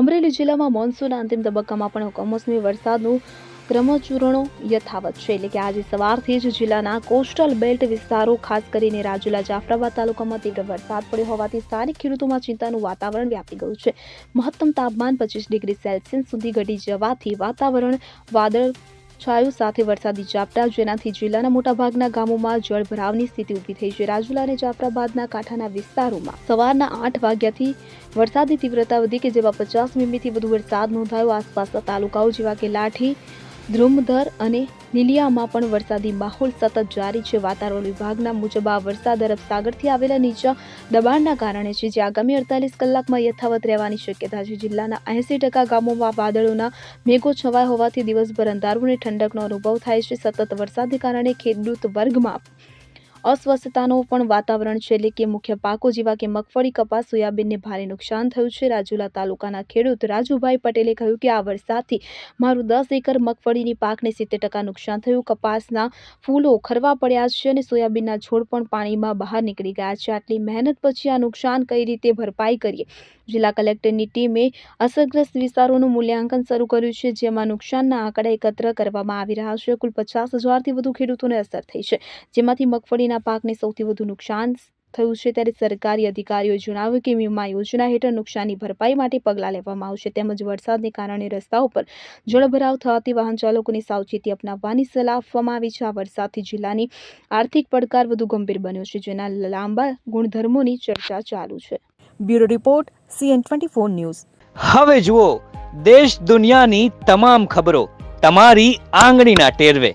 અમરેલી જિલ્લામાં મોન્સૂનના અંતિમ તબક્કામાં પણ કમોસમી વરસાદનું ક્રમચૂરણો યથાવત છે. એટલે કે આજે સવારથી જ જિલ્લાના કોસ્ટલ બેલ્ટ વિસ્તારો, ખાસ કરીને રાજુલા જાફરાબાદ તાલુકામાં તીવ્ર વરસાદ પડ્યો હોવાથી સ્થાનિક ખેડૂતોમાં ચિંતાનું વાતાવરણ વ્યાપી ગયું છે. મહત્તમ તાપમાન પચીસ ડિગ્રી સેલ્સિયસ સુધી ઘટી જવાથી વાતાવરણ વાદળ છાયું સાથે વરસાદી ઝાપટા. જેનાથી જિલ્લાના મોટાભાગના ગામોમાં જળભરાવની સ્થિતિ ઊભી થઈ છે. રાજુલા અને જાફરાબાદના કાંઠાના વિસ્તારોમાં સવારના આઠ વાગ્યાથી વરસાદની તીવ્રતા વધી કે જેમાં પચાસ મીમીથી વધુ વરસાદ નોંધાયો. આસપાસના તાલુકાઓ જેવા કે લાઠી ધ્રુમધર અને લીલિયામાં પણ વરસાદી માહોલ સતત જારી છે. વાતાવરણ વિભાગના મુજબ આ વરસાદ અરબ સાગરથી આવેલા નીચા દબાણના કારણે છે, જે આગામી અડતાલીસ કલાકમાં યથાવત રહેવાની શક્યતા છે. જિલ્લાના એંસી ટકા ગામોમાં વાદળોના મેઘો છવાય હોવાથી દિવસભર અંધારું અને ઠંડકનો અનુભવ થાય છે. સતત વરસાદને કારણે ખેડૂત વર્ગમાં અસ્વસ્થતાનો પણ વાતાવરણ છે. એટલે કે મુખ્ય પાકો જેવા કે મગફળી, કપાસ, સોયાબીનને ભારે નુકસાન થયું છે. રાજુલા તાલુકાના ખેડૂત રાજુભાઈ પટેલે કહ્યું કે આ વરસાદથી મારું દસ એકર મગફળીની પાકને સિત્તેર ટકા નુકસાન થયું. કપાસના ફૂલો ખરવા પડ્યા છે અને સોયાબીનના છોડ પણ પાણીમાં બહાર નીકળી ગયા છે. આટલી મહેનત પછી આ નુકસાન કઈ રીતે ભરપાઈ કરીએ? જિલ્લા કલેક્ટરની ટીમે અસરગ્રસ્ત વિસ્તારોનું મૂલ્યાંકન શરૂ કર્યું છે, જેમાં નુકસાનના આંકડા એકત્ર કરવામાં આવી રહ્યા છે. કુલ પચાસ હજારથી વધુ ખેડૂતોને અસર થઈ છે. જેમાંથી મગફળીના પાકને સૌથી વધુ નુકસાન થયું છે ત્યારે સરકારી અધિકારીઓએ જણાવ્યું કે વીમા યોજના હેઠળ નુકસાનની ભરપાઈ માટે પગલાં લેવામાં આવશે તેમજ વરસાદને કારણે રસ્તાઓ પર જળભરાવ થવાથી વાહન ચાલકોને સાવચેતી અપનાવવાની સલાહ આપવામાં આવી છે. આ વરસાદથી જિલ્લાની આર્થિક પડકાર વધુ ગંભીર બન્યો છે, જેના લાંબા ગુણધર્મોની ચર્ચા ચાલુ છે. Bureau report, CN twenty four news. હવે જુઓ, દેશ દુનિયાની તમામ ખબરો તમારી આંગળીના ટેરવે.